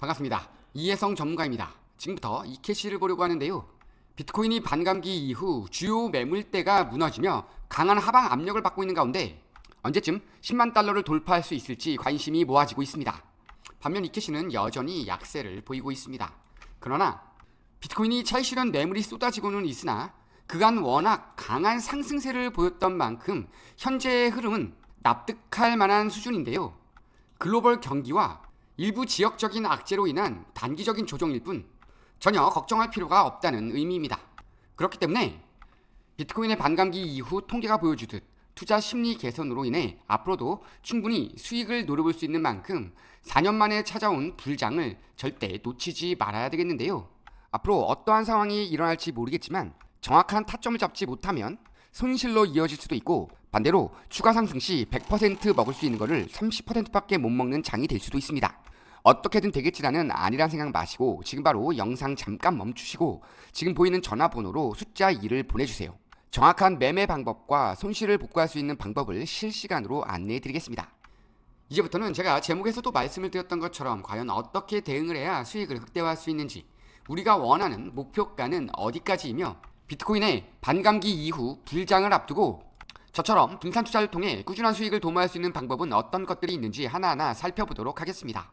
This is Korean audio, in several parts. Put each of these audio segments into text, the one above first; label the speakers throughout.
Speaker 1: 반갑습니다. 이혜성 전문가입니다. 지금부터 이캐시를 보려고 하는데요. 비트코인이 반감기 이후 주요 매물대가 무너지며 강한 하방 압력을 받고 있는 가운데 언제쯤 10만 달러를 돌파할 수 있을지 관심이 모아지고 있습니다. 반면 이캐시는 여전히 약세를 보이고 있습니다. 그러나 비트코인이 차익 실현 매물이 쏟아지고는 있으나 그간 워낙 강한 상승세를 보였던 만큼 현재의 흐름은 납득할 만한 수준인데요. 글로벌 경기와 일부 지역적인 악재로 인한 단기적인 조정일 뿐 전혀 걱정할 필요가 없다는 의미입니다. 그렇기 때문에 비트코인의 반감기 이후 통계가 보여주듯 투자 심리 개선으로 인해 앞으로도 충분히 수익을 노려볼 수 있는 만큼 4년 만에 찾아온 불장을 절대 놓치지 말아야 되겠는데요. 앞으로 어떠한 상황이 일어날지 모르겠지만 정확한 타점을 잡지 못하면 손실로 이어질 수도 있고 반대로 추가 상승 시 100% 먹을 수 있는 것을 30%밖에 못 먹는 장이 될 수도 있습니다. 어떻게든 되겠지라는 아니란 생각 마시고 지금 바로 영상 잠깐 멈추시고 지금 보이는 전화번호로 숫자 2를 보내주세요. 정확한 매매 방법과 손실을 복구할 수 있는 방법을 실시간으로 안내해 드리겠습니다. 이제부터는 제가 제목에서도 말씀을 드렸던 것처럼 과연 어떻게 대응을 해야 수익을 극대화할 수 있는지 우리가 원하는 목표가는 어디까지이며 비트코인의 반감기 이후 불장을 앞두고 저처럼 분산 투자를 통해 꾸준한 수익을 도모할 수 있는 방법은 어떤 것들이 있는지 하나하나 살펴보도록 하겠습니다.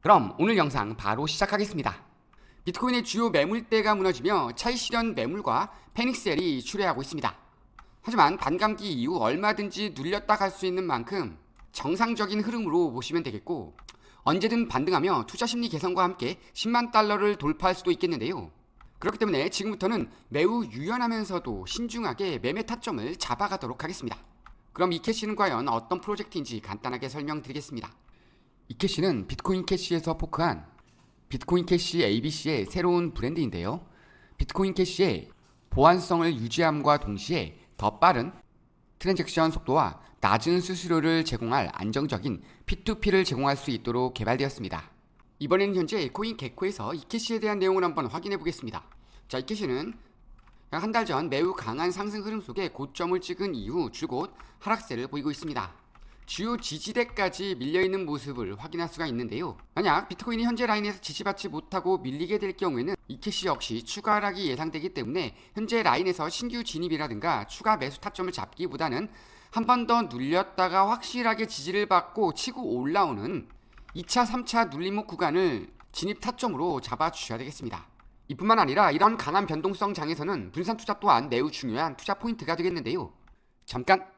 Speaker 1: 그럼 오늘 영상 바로 시작하겠습니다. 비트코인의 주요 매물대가 무너지며 차익 실현 매물과 패닉셀이 출회하고 있습니다. 하지만 반감기 이후 얼마든지 눌렸다 갈 수 있는 만큼 정상적인 흐름으로 보시면 되겠고 언제든 반등하며 투자 심리 개선과 함께 10만 달러를 돌파할 수도 있겠는데요. 그렇기 때문에 지금부터는 매우 유연하면서도 신중하게 매매 타점을 잡아가도록 하겠습니다. 그럼 이 캐시는 과연 어떤 프로젝트인지 간단하게 설명드리겠습니다. 이 캐시는 비트코인 캐시에서 포크한 비트코인 캐시 ABC의 새로운 브랜드인데요. 비트코인 캐시의 보안성을 유지함과 동시에 더 빠른 트랜잭션 속도와 낮은 수수료를 제공할 안정적인 P2P를 제공할 수 있도록 개발되었습니다. 이번에는 현재 코인 개코에서 이 캐시에 대한 내용을 한번 확인해 보겠습니다. 자, 이 캐시는 한달 전 매우 강한 상승 흐름 속에 고점을 찍은 이후 줄곧 하락세를 보이고 있습니다. 주요 지지대까지 밀려있는 모습을 확인할 수가 있는데요. 만약 비트코인이 현재 라인에서 지지받지 못하고 밀리게 될 경우에는 이 캐시 역시 추가 하락이 예상되기 때문에 현재 라인에서 신규 진입이라든가 추가 매수 타점을 잡기보다는 한 번 더 눌렸다가 확실하게 지지를 받고 치고 올라오는 2차, 3차 눌림목 구간을 진입 타점으로 잡아주셔야 되겠습니다. 이뿐만 아니라 이런 강한 변동성 장에서는 분산 투자 또한 매우 중요한 투자 포인트가 되겠는데요. 잠깐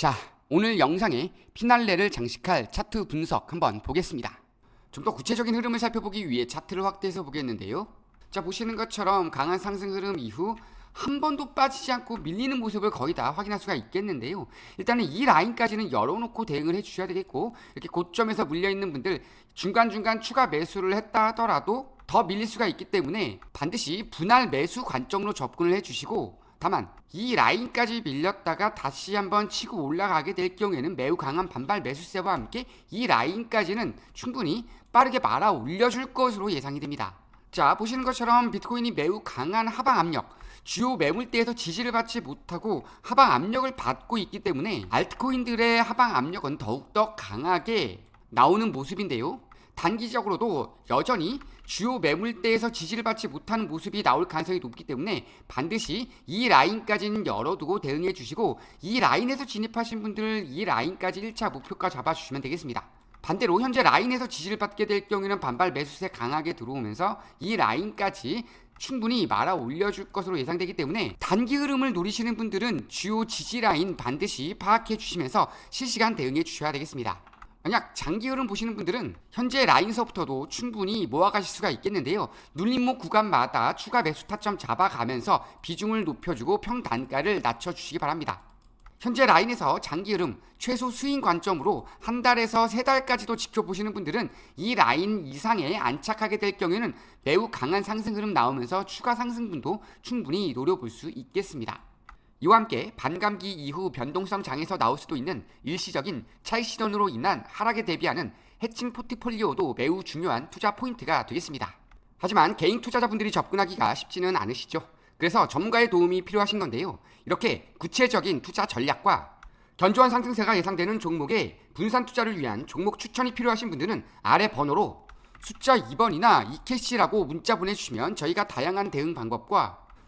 Speaker 1: 자, 오늘 영상에 피날레를 장식할 차트 분석 한번 보겠습니다. 좀 더 구체적인 흐름을 살펴보기 위해 차트를 확대해서 보겠는데요. 자, 보시는 것처럼 강한 상승 흐름 이후 한 번도 빠지지 않고 밀리는 모습을 거의 다 확인할 수가 있겠는데요. 일단은 이 라인까지는 열어놓고 대응을 해주셔야 되겠고 이렇게 고점에서 물려있는 분들 중간중간 추가 매수를 했다 하더라도 더 밀릴 수가 있기 때문에 반드시 분할 매수 관점으로 접근을 해주시고 다만 이 라인까지 밀렸다가 다시 한번 치고 올라가게 될 경우에는 매우 강한 반발 매수세와 함께 이 라인까지는 충분히 빠르게 말아 올려줄 것으로 예상이 됩니다. 자 보시는 것처럼 비트코인이 매우 강한 하방 압력 주요 매물대에서 지지를 받지 못하고 하방 압력을 받고 있기 때문에 알트코인들의 하방 압력은 더욱더 강하게 나오는 모습인데요. 단기적으로도 여전히 주요 매물대에서 지지를 받지 못하는 모습이 나올 가능성이 높기 때문에 반드시 이 라인까지는 열어두고 대응해 주시고 이 라인에서 진입하신 분들 이 라인까지 1차 목표가 잡아주시면 되겠습니다. 반대로 현재 라인에서 지지를 받게 될 경우에는 반발 매수세 강하게 들어오면서 이 라인까지 충분히 말아 올려줄 것으로 예상되기 때문에 단기 흐름을 노리시는 분들은 주요 지지 라인 반드시 파악해 주시면서 실시간 대응해 주셔야 되겠습니다. 만약 장기 흐름 보시는 분들은 현재 라인서부터도 충분히 모아가실 수가 있겠는데요. 눌림목 구간마다 추가 매수 타점 잡아가면서 비중을 높여주고 평단가를 낮춰주시기 바랍니다. 현재 라인에서 장기 흐름 최소 수익 관점으로 한 달에서 세 달까지도 지켜보시는 분들은 이 라인 이상에 안착하게 될 경우에는 매우 강한 상승 흐름 나오면서 추가 상승분도 충분히 노려볼 수 있겠습니다. 이와 함께 반감기 이후 변동성 장에서 나올 수도 있는 일시적인 차익 시전으로 인한 하락에 대비하는 해칭 포트폴리오도 매우 중요한 투자 포인트가 되겠습니다. 하지만 개인 투자자분들이 접근하기가 쉽지는 않으시죠. 그래서 전문가의 도움이 필요하신 건데요. 이렇게 구체적인 투자 전략과 견조한 상승세가 예상되는 종목에 분산 투자를 위한 종목 추천이 필요하신 분들은 아래 번호로 숫자 2번이나 이캐시라고 문자 보내주시면 저희가 다양한 대응 방법과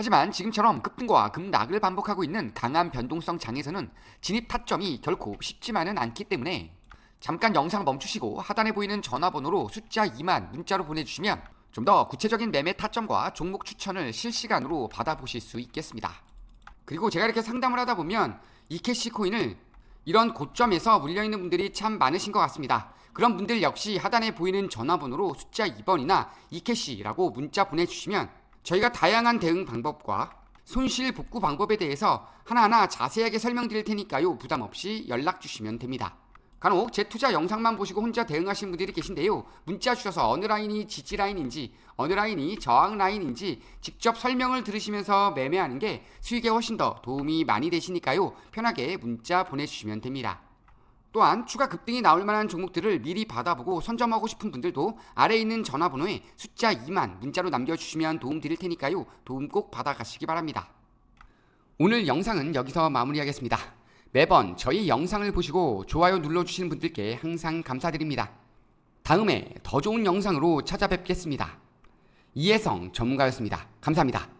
Speaker 1: 하지만 지금처럼 급등과 급락을 반복하고 있는 강한 변동성 장에서는 진입 타점이 결코 쉽지만은 않기 때문에 잠깐 영상 멈추시고 하단에 보이는 전화번호로 숫자 2만 문자로 보내주시면 좀 더 구체적인 매매 타점과 종목 추천을 실시간으로 받아보실 수 있겠습니다. 그리고 제가 이렇게 상담을 하다 보면 이 캐시 코인을 이런 고점에서 물려있는 분들이 참 많으신 것 같습니다. 그런 분들 역시 하단에 보이는 전화번호로 숫자 2번이나 이캐시라고 문자 보내주시면 저희가 다양한 대응 방법과 손실 복구 방법에 대해서 하나하나 자세하게 설명드릴 테니까요. 부담 없이 연락 주시면 됩니다. 간혹 제 투자 영상만 보시고 혼자 대응하시는 분들이 계신데요. 문자 주셔서 어느 라인이 지지 라인인지 어느 라인이 저항 라인인지 직접 설명을 들으시면서 매매하는 게 수익에 훨씬 더 도움이 많이 되시니까요. 편하게 문자 보내주시면 됩니다. 또한 추가 급등이 나올 만한 종목들을 미리 받아보고 선점하고 싶은 분들도 아래에 있는 전화번호에 숫자 2만 문자로 남겨주시면 도움 드릴 테니까요. 도움 꼭 받아가시기 바랍니다. 오늘 영상은 여기서 마무리하겠습니다. 매번 저희 영상을 보시고 좋아요 눌러주시는 분들께 항상 감사드립니다. 다음에 더 좋은 영상으로 찾아뵙겠습니다. 이혜성 전문가였습니다. 감사합니다.